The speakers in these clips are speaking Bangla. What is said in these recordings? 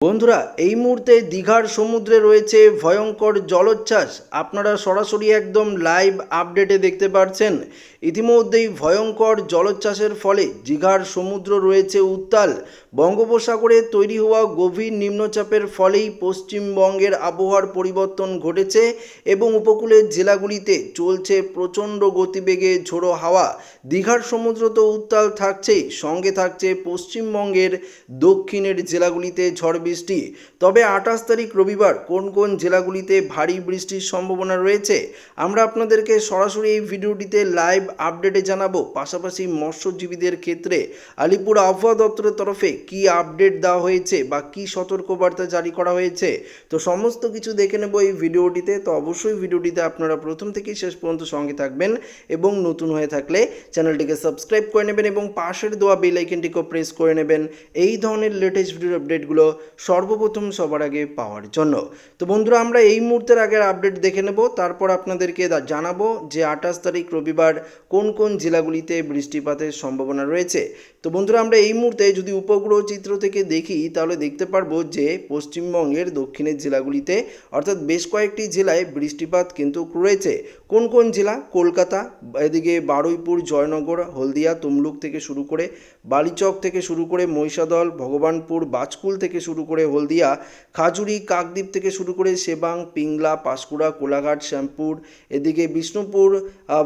বন্ধুরা, এই মুহূর্তে দীঘার সমুদ্রে রয়েছে ভয়ঙ্কর জলোচ্ছ্বাস। আপনারা সরাসরি একদম লাইভ আপডেটে দেখতে পাচ্ছেন ইতিমধ্যেই ভয়ঙ্কর জলোচ্ছ্বাসের ফলে দীঘার সমুদ্র রয়েছে উত্তাল। বঙ্গোপসাগরে তৈরি হওয়া গভীর নিম্নচাপের ফলেই পশ্চিমবঙ্গের আবহাওয়ার পরিবর্তন ঘটেছে এবং উপকূলের জেলাগুলিতে চলছে প্রচণ্ড গতিবেগে ঝোড়ো হাওয়া। দীঘার সমুদ্র তো উত্তাল থাকছেই, সঙ্গে থাকছে পশ্চিমবঙ্গের দক্ষিণের জেলাগুলিতে ঝড় বৃষ্টি। তবে আঠাশ তারিখ রবিবার কোন কোন জেলাগুলিতে ভারী বৃষ্টির সম্ভাবনা রয়েছে, আমরা আপনাদেরকে সরাসরি এই ভিডিওটিতে লাইভ আপডেটে জানাব। পাশাপাশি মৎস্যজীবীদের ক্ষেত্রে আলিপুর আবহাওয়া দপ্তরের তরফে কি আপডেট দেওয়া হয়েছে বা কি সতর্কবার্তা জারি করা হয়েছে, তো সমস্ত কিছু দেখে নেব এই ভিডিওটিতে। তো অবশ্যই ভিডিওটিতে আপনারা প্রথম থেকেই শেষ পর্যন্ত সঙ্গে থাকবেন এবং নতুন হয়ে থাকলে চ্যানেলটিকে সাবস্ক্রাইব করে নেবেন এবং পাশের দেওয়া বেল আইকনটিকেও প্রেস করে নেবেন। এই ধরনের লেটেস্ট ভিডিওর আপডেটগুলো সর্বপ্রথম সবার আগে পাওয়ার জন্য। তো বন্ধুরা, আমরা এই মুহূর্তের আগের আপডেট দেখে নেব। তারপর আপনাদেরকে জানাব যে আঠাশ তারিখ রবিবার কোন কোন জেলাগুলিতে বৃষ্টিপাতের সম্ভাবনা রয়েছে। তো বন্ধুরা, আমরা এই মুহূর্তে যদি উপগ্রহ চিত্র থেকে দেখি, তাহলে দেখতে পারব যে পশ্চিমবঙ্গের দক্ষিণের জেলাগুলিতে, অর্থাৎ বেশ কয়েকটি জেলায় বৃষ্টিপাত কিন্তু রয়েছে। কোন কোন জেলা? কলকাতা, এদিকে বারুইপুর, জয়নগর, হলদিয়া, তমলুক থেকে শুরু করে বালিচক থেকে শুরু করে মহিষাদল, ভগবানপুর, বাজকুল থেকে শুরু করে হলদিয়া, খাজুরি, কাকদ্বীপ থেকে শুরু করে সেবাং পিংলা, পাঁশকুড়া, কোলাঘাট, শ্যামপুর, এদিকে বিষ্ণুপুর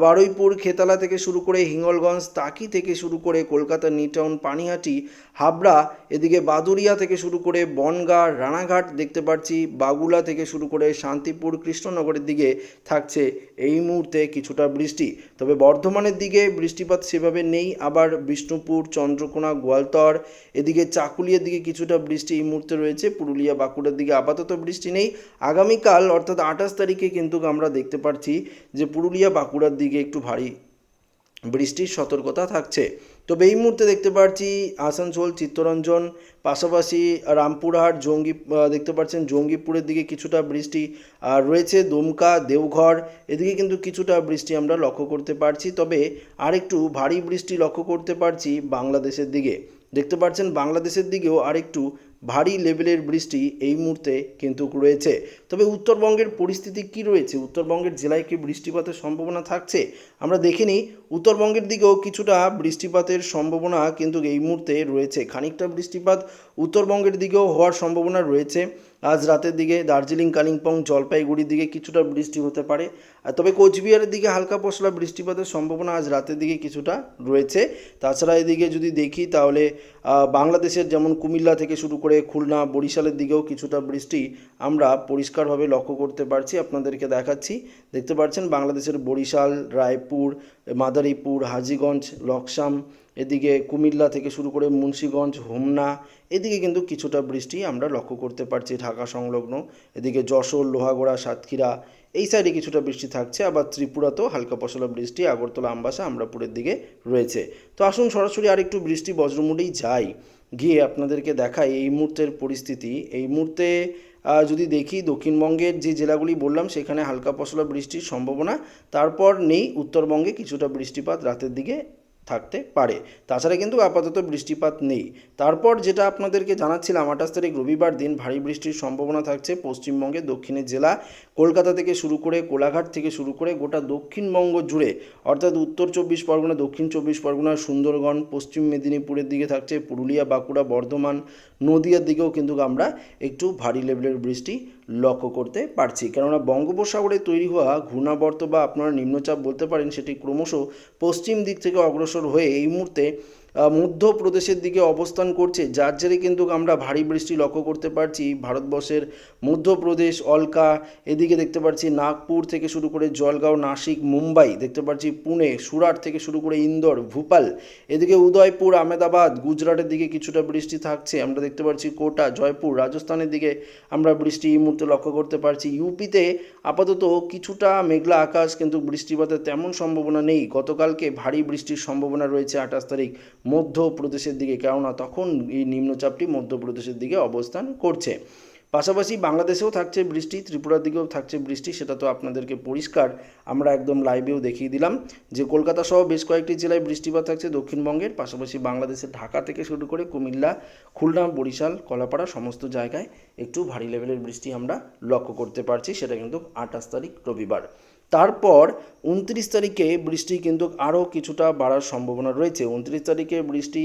বারুইপুর, খেতালা থেকে শুরু করে হিঙ্গলগঞ্জ, তাকি থেকে শুরু করে কলকাতা নিউটাউন পানিহাটি, হাবড়া, এদিকে বাদুরিয়া থেকে শুরু করে বনগাঁ, রানাঘাট দেখতে পাচ্ছি বাগুলা থেকে শুরু করে শান্তিপুর, কৃষ্ণনগরের দিকে থাকছে এই মুহূর্তে কিছুটা বৃষ্টি। তবে বর্ধমানের দিকে বৃষ্টিপাত সেভাবে নেই, আবার বিষ্ণুপুর, চন্দ্রকোনা, গোয়ালতর, এদিকে চাকুলিয়ার দিকে কিছুটা বৃষ্টি এই মুহূর্তে রয়েছে। পুরুলিয়া, বাঁকুড়ার দিকে আপাতত বৃষ্টি নেই। আগামীকাল, অর্থাৎ আঠাশ তারিখে কিন্তু আমরা দেখতে পাচ্ছি যে পুরুলিয়া, বাঁকুড়ার দিকে একটু ভারী বৃষ্টির সতর্কতা থাকছে। তবে এই মুহূর্তে দেখতে পাচ্ছি আসানসোল, চিত্তরঞ্জন, পাশাপাশি রামপুরহাট, জঙ্গি দেখতে পাচ্ছেন জঙ্গিপুরের দিকে কিছুটা বৃষ্টি রয়েছে দুমকা, দেওঘর, এদিকে কিন্তু কিছুটা বৃষ্টি আমরা লক্ষ্য করতে পারছি। তবে আরেকটু ভারী বৃষ্টি লক্ষ্য করতে পারছি বাংলাদেশের দিকে। দেখতে পাচ্ছেন বাংলাদেশের দিকেও আরেকটু ভারী লেভেলের বৃষ্টি এই মুহূর্তে কিন্তু রয়েছে। তবে উত্তরবঙ্গের পরিস্থিতি কি রয়েছে? উত্তরবঙ্গের জেলায় কি বৃষ্টিপাতের সম্ভাবনা থাকছে? আমরা দেখিনি উত্তরবঙ্গের দিকেও কিছুটা বৃষ্টিপাতের সম্ভাবনা কিন্তু এই মুহূর্তে রয়েছে। খানিকটা বৃষ্টিপাত উত্তরবঙ্গের দিকেও হওয়ার সম্ভাবনা রয়েছে। আজ রাতের দিকে দার্জিলিং, কালিম্পং, জলপাইগুড়ির দিকে কিছুটা বৃষ্টি হতে পারে। তবে কোচবিহারের দিকে হালকা পশলা বৃষ্টিপাতের সম্ভাবনা আজ রাতের দিকে কিছুটা রয়েছে। তাছাড়া এদিকে যদি দেখি তাহলে বাংলাদেশের যেমন কুমিল্লা থেকে শুরু করে খুলনা, বরিশালের দিকেও কিছুটা বৃষ্টি আমরা পরিষ্কারভাবে লক্ষ্য করতে পারছি। আপনাদেরকে দেখাচ্ছি। দেখতে পাচ্ছেন বাংলাদেশের বরিশাল, রায়পুর, মাদারীপুর, হাজিগঞ্জ, লকসাম, এদিকে কুমিল্লা থেকে শুরু করে মুন্সীগঞ্জ, হোমনা, এদিকে কিন্তু কিছুটা বৃষ্টি আমরা লক্ষ্য করতে পারছি ঢাকা সংলগ্ন। এদিকে যশোর, লোহাগড়া, সাতক্ষীরা এই সাইডে কিছুটা বৃষ্টি থাকছে, আবার ত্রিপুরাতেও হালকা পশলা বৃষ্টি, আগরতলা, আমবাসা, আমরাপুরের দিকে রয়েছে। তো আসুন সরাসরি আরেকটু বৃষ্টি বজ্রমুডেই যাই। গিয়ে আপনাদেরকে দেখাই এই মুহূর্তের পরিস্থিতি। এই মুহূর্তে যদি দেখি দক্ষিণবঙ্গের যে জেলাগুলি বললাম, সেখানে হালকা পশলা বৃষ্টির সম্ভাবনা। তারপর নেই, উত্তরবঙ্গে কিছুটা বৃষ্টিপাত রাতের দিকে থাকতে পারে। তাছাড়া কিন্তু আপাতত বৃষ্টিপাত নেই। তারপর যেটা আপনাদেরকে জানাচ্ছিলাম, আঠাশ তারিখ রবিবার দিন ভারী বৃষ্টির সম্ভাবনা থাকছে পশ্চিমবঙ্গের দক্ষিণের জেলা, কলকাতা থেকে শুরু করে কোলাঘাট থেকে শুরু করে গোটা দক্ষিণবঙ্গ জুড়ে, অর্থাৎ উত্তর চব্বিশ পরগনা, দক্ষিণ চব্বিশ পরগনা সুন্দরগঞ্জ পশ্চিম মেদিনীপুরের দিকে থাকছে, পুরুলিয়া, বাঁকুড়া, বর্ধমান, নদিয়ার দিকেও কিন্তু আমরা একটু ভারী লেভেলের বৃষ্টি লক্ষ্য করতে পারছি। কেননা বঙ্গোপসাগরে তৈরি হওয়া ঘূর্ণাবর্ত বা আপনারা নিম্নচাপ বলতে পারেন, সেটি ক্রমশ পশ্চিম দিক থেকে অগ্রসর হয়ে এই মুহূর্তে মধ্যপ্রদেশের দিকে অবস্থান করছে, যার জেরে কিন্তু আমরা ভারী বৃষ্টি লক্ষ্য করতে পারছি। ভারতবর্ষের মধ্যপ্রদেশ, অলকা, এদিকে দেখতে পাচ্ছি নাগপুর থেকে শুরু করে জলগাঁও, নাসিক, মুম্বাই দেখতে পাচ্ছি পুনে, সুরাট থেকে শুরু করে ইন্দোর, ভূপাল। এদিকে উদয়পুর, আহমেদাবাদ, গুজরাটের দিকে কিছুটা বৃষ্টি থাকছে। আমরা দেখতে পাচ্ছি কোটা, জয়পুর, রাজস্থানের দিকে আমরা বৃষ্টি এই মুহূর্তে লক্ষ্য করতে পারছি। ইউপিতে আপাতত কিছুটা মেঘলা আকাশ, কিন্তু বৃষ্টিপাতের তেমন সম্ভাবনা নেই। গতকালকে ভারী বৃষ্টির সম্ভাবনা রয়েছে আঠাশ তারিখ। মধ্যপ্রদেশের দিকে, কেননা তখন এই নিম্নচাপটি মধ্যপ্রদেশের দিকে অবস্থান করছে। পাশাপাশি বাংলাদেশেও থাকছে বৃষ্টি, ত্রিপুরার দিকেও থাকছে বৃষ্টি, সেটা তো আপনাদেরকে পরিষ্কার। আমরা একদম লাইভেও দেখিয়ে দিলাম যে কলকাতা সহ বেশ কয়েকটি জেলায় বৃষ্টিপাত থাকছে দক্ষিণবঙ্গের, পাশাপাশি বাংলাদেশের ঢাকা থেকে শুরু করে কুমিল্লা, খুলনা, বরিশাল, কলাপাড়া সমস্ত জায়গায় একটু ভারী লেভেলের বৃষ্টি আমরা লক্ষ্য করতে পারছি, সেটা কিন্তু আঠাশ তারিখ রবিবার। তারপর উনত্রিশ তারিখে বৃষ্টি কিন্তু আরও কিছুটা বাড়ার সম্ভাবনা রয়েছে। উনত্রিশ তারিখে বৃষ্টি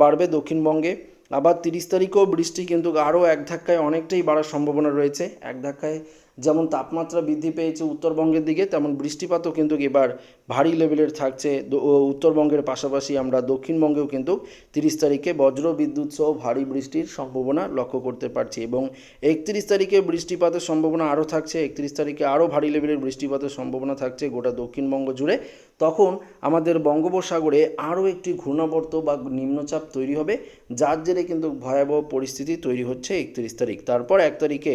বাড়বে দক্ষিণবঙ্গে। আবার তিরিশ তারিখেও বৃষ্টি কিন্তু আরও এক ধাক্কায় অনেকটাই বাড়ার সম্ভাবনা রয়েছে। এক ধাক্কায় যেমন তাপমাত্রা বৃদ্ধি পেয়েছে উত্তরবঙ্গের দিকে, তেমন বৃষ্টিপাতও কিন্তু এবার ভারী লেভেলের থাকছে। উত্তরবঙ্গের পাশাপাশি আমরা দক্ষিণবঙ্গেও কিন্তু তিরিশ তারিখে বজ্র বিদ্যুৎ সহ ভারী বৃষ্টির সম্ভাবনা লক্ষ্য করতে পারছি এবং একত্রিশ তারিখে বৃষ্টিপাতের সম্ভাবনা আরও থাকছে। একত্রিশ তারিখে আরও ভারী লেভেলের বৃষ্টিপাতের সম্ভাবনা থাকছে গোটা দক্ষিণবঙ্গ জুড়ে। তখন আমাদের বঙ্গোপসাগরে আরও একটি ঘূর্ণাবর্ত বা নিম্নচাপ তৈরি হবে, যার জেরে কিন্তু ভয়াবহ পরিস্থিতি তৈরি হচ্ছে একত্রিশ তারিখ। তারপর এক তারিখে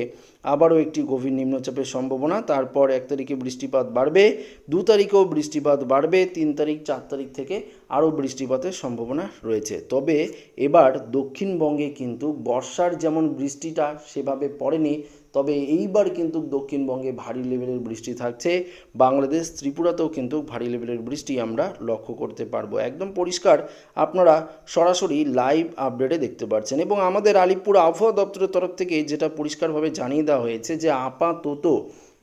আবারও একটি গভীর নিম্নচাপের সম্ভাবনা, তারপর এক তারিখে বৃষ্টিপাত বাড়বে, দু তারিখেও বৃষ্টিপাত বাড়বে, তিন তারিখ, চার তারিখ থেকে আরও বৃষ্টিপাতের সম্ভাবনা রয়েছে। তবে এবার দক্ষিণবঙ্গে কিন্তু বর্ষার যেমন বৃষ্টিটা সেভাবে পড়েনি, তবে এইবার কিন্তু দক্ষিণবঙ্গে ভারী লেভেলের বৃষ্টি থাকছে। বাংলাদেশ, ত্রিপুরাতেও কিন্তু ভারী লেভেলের বৃষ্টি আমরা লক্ষ্য করতে পারব। একদম পরিষ্কার, আপনারা সরাসরি লাইভ আপডেটে দেখতে পাচ্ছেন। এবং আমাদের আলিপুর আবহাওয়া দপ্তরের তরফ থেকে যেটা পরিষ্কারভাবে জানিয়ে দেওয়া হয়েছে যে আপাতত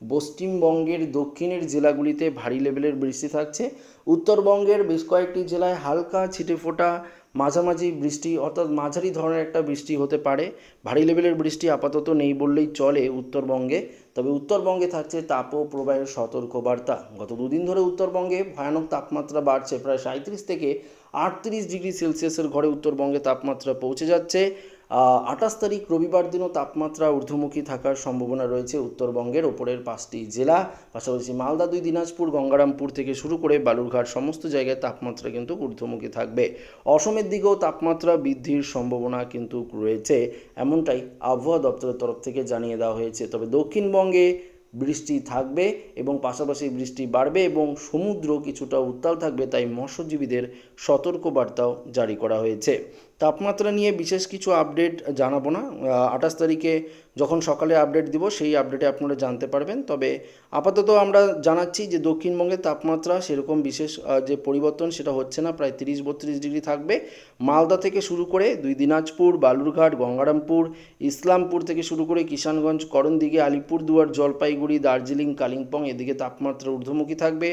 পশ্চিমবঙ্গের দক্ষিণের জেলাগুলিতে ভারী লেভেলের বৃষ্টি থাকছে। উত্তরবঙ্গের বেশ কয়েকটি জেলায় হালকা ছিটেফোঁটা মাঝামাঝি বৃষ্টি, অর্থাৎ মাঝারি ধরনের একটা বৃষ্টি হতে পারে। ভারী লেভেলের বৃষ্টি আপাতত নেই বললেই চলে উত্তরবঙ্গে। তবে উত্তরবঙ্গে থাকছে তাপ প্রবাহের সতর্কবার্তা। গত দুদিন ধরে উত্তরবঙ্গে ভয়ানক তাপমাত্রা বাড়ছে। প্রায় সাঁত্রিশ থেকে আটত্রিশ ডিগ্রি সেলসিয়াসের ঘরে উত্তরবঙ্গে তাপমাত্রা পৌঁছে যাচ্ছে। আঠাশ তারিখ রবিবার দিনও তাপমাত্রা ঊর্ধ্বমুখী থাকার সম্ভাবনা রয়েছে উত্তরবঙ্গের ওপরের পাঁচটি জেলা। পাশাপাশি মালদা, দুই দিনাজপুর, গঙ্গারামপুর থেকে শুরু করে বালুরঘাট সমস্ত জায়গায় তাপমাত্রা কিন্তু ঊর্ধ্বমুখী থাকবে। অসমের দিকেও তাপমাত্রা বৃদ্ধির সম্ভাবনা কিন্তু রয়েছে, এমনটাই আবহাওয়া দপ্তরের তরফ থেকে জানিয়ে দেওয়া হয়েছে। তবে দক্ষিণবঙ্গে বৃষ্টি থাকবে এবং পাশাপাশি বৃষ্টি বাড়বে এবং সমুদ্র কিছুটা উত্তাল থাকবে, তাই মৎস্যজীবীদের সতর্কবার্তাও জারি করা হয়েছে। তাপমাত্রা নিয়ে বিশেষ কিছু আপডেট জানাব না। আঠাশ তারিখে যখন সকালে আপডেট দিব, সেই আপডেটে আপনারা জানতে পারবেন। তবে আপাতত আমরা জানাচ্ছি যে দক্ষিণবঙ্গের তাপমাত্রা সেরকম বিশেষ যে পরিবর্তন সেটা হচ্ছে না। প্রায় তিরিশ বত্রিশ ডিগ্রি থাকবে। মালদা থেকে শুরু করে দুই দিনাজপুর, বালুরঘাট, গঙ্গারামপুর, ইসলামপুর থেকে শুরু করে কিষানগঞ্জ, করণদিঘি, আলিপুরদুয়ার, জলপাইগুড়ি, দার্জিলিং, কালিম্পং এদিকে তাপমাত্রা ঊর্ধ্বমুখী থাকবে।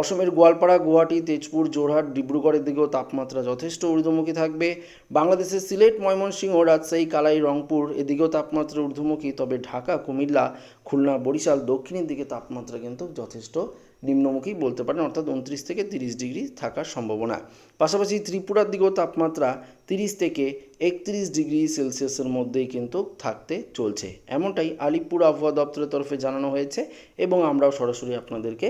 অসমের গোয়ালপাড়া, গুয়াহাটি, তেজপুর জোরহাট ডিব্রুগড়ের দিকেও তাপমাত্রা যথেষ্ট ঊর্ধ্বমুখী থাকবে। বাংলাদেশের সিলেট, ময়মনসিংহ, রাজশাহী, কালাই, রংপুর, এদিকেও তাপমাত্রা ঊর্ধ্বমুখী। তবে ঢাকা, কুমিল্লা, খুলনা, বরিশাল, দক্ষিণের দিকে তাপমাত্রা কিন্তু যথেষ্ট নিম্নমুখী বলতে পারেন, অর্থাৎ উনত্রিশ থেকে তিরিশ ডিগ্রি থাকার সম্ভাবনা। পাশাপাশি ত্রিপুরার দিকেও তাপমাত্রা তিরিশ থেকে একত্রিশ ডিগ্রি সেলসিয়াসের মধ্যেই কিন্তু থাকতে চলছে। এমনটাই আলিপুর আবহাওয়া দপ্তরের তরফে জানানো হয়েছে এবং আমরাও সরাসরি আপনাদেরকে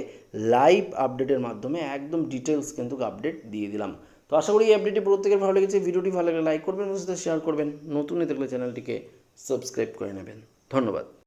লাইভ আপডেটের মাধ্যমে একদম ডিটেলস কিন্তু আপডেট দিয়ে দিলাম। তো আশা করি এই আপডেটটি প্রত্যেকের ভালো লেগেছে, ভিডিওটি ভালো লাগলে লাইক করবেন এবং সাথে শেয়ার করবেন। নতুন থাকলে চ্যানেলটিকে সাবস্ক্রাইব করে নেবেন। ধন্যবাদ।